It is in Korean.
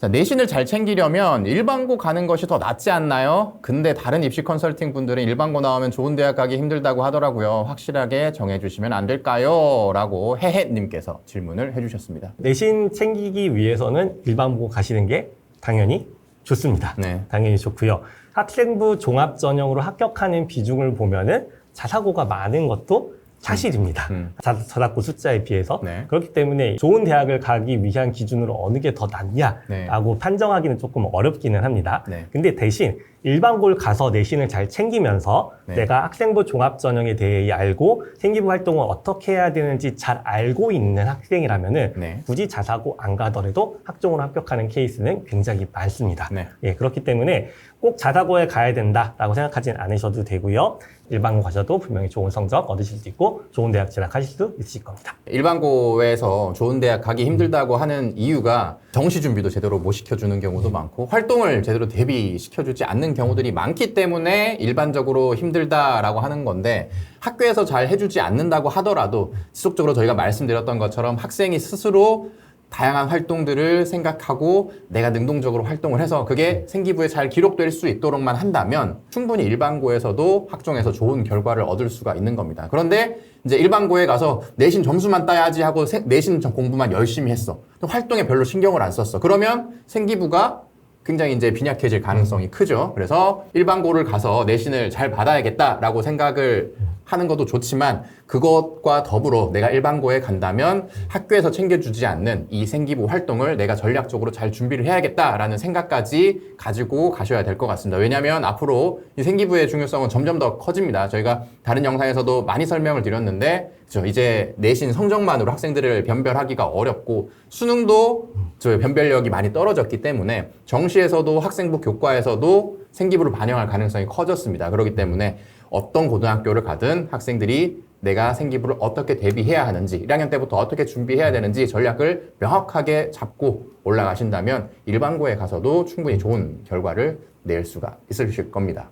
자, 내신을 잘 챙기려면 일반고 가는 것이 더 낫지 않나요? 근데 다른 입시 컨설팅 분들은 일반고 나오면 좋은 대학 가기 힘들다고 하더라고요. 확실하게 정해주시면 안 될까요? 라고 해해님께서 질문을 해주셨습니다. 내신 챙기기 위해서는 일반고 가시는 게 당연히 좋습니다. 네. 당연히 좋고요. 학생부 종합 전형으로 합격하는 비중을 보면은 자사고가 많은 것도 사실입니다. 음. 자, 저작고 숫자에 비해서 네. 그렇기 때문에 좋은 대학을 가기 위한 기준으로 어느 게 더 낫냐라고 판정하기는 조금 어렵기는 합니다. 네. 근데 대신 일반고를 가서 내신을 잘 챙기면서 네. 내가 학생부 종합 전형에 대해 알고 생기부 활동을 어떻게 해야 되는지 잘 알고 있는 학생이라면은 네. 굳이 자사고 안 가더라도 학종으로 합격하는 케이스는 굉장히 많습니다. 네. 예, 그렇기 때문에 꼭 자사고에 가야 된다라고 생각하진 않으셔도 되고요. 일반고 가셔도 분명히 좋은 성적 얻으실 수 있고 좋은 대학 진학하실 수 있으실 겁니다. 일반고에서 좋은 대학 가기 힘들다고 하는 이유가 정시 준비도 제대로 못 시켜주는 경우도 많고 활동을 제대로 대비시켜주지 않는 경우들이 많기 때문에 일반적으로 힘들다라고 하는 건데 학교에서 잘 해주지 않는다고 하더라도 지속적으로 저희가 말씀드렸던 것처럼 학생이 스스로 다양한 활동들을 생각하고 내가 능동적으로 활동을 해서 그게 생기부에 잘 기록될 수 있도록만 한다면 충분히 일반고에서도 학종에서 좋은 결과를 얻을 수가 있는 겁니다. 그런데 이제 일반고에 가서 내신 점수만 따야지 하고 세- 내신 점- 공부만 열심히 했어. 또 활동에 별로 신경을 안 썼어. 그러면 생기부가 굉장히 이제 빈약해질 가능성이 크죠. 그래서 일반고를 가서 내신을 잘 받아야겠다라고 생각을 하는 것도 좋지만 그것과 더불어 내가 일반고에 간다면 학교에서 챙겨주지 않는 이 생기부 활동을 내가 전략적으로 잘 준비를 해야겠다라는 생각까지 가지고 가셔야 될 것 같습니다. 왜냐하면 앞으로 이 생기부의 중요성은 점점 더 커집니다. 저희가 다른 영상에서도 많이 설명을 드렸는데 그죠? 이제 내신 성적만으로 학생들을 변별하기가 어렵고 수능도 저 변별력이 많이 떨어졌기 때문에 정시에서도 학생부 교과에서도 생기부를 반영할 가능성이 커졌습니다. 그렇기 때문에 어떤 고등학교를 가든 학생들이 내가 생기부를 어떻게 대비해야 하는지 1학년 때부터 어떻게 준비해야 되는지 전략을 명확하게 잡고 올라가신다면 일반고에 가서도 충분히 좋은 결과를 낼 수가 있으실 겁니다.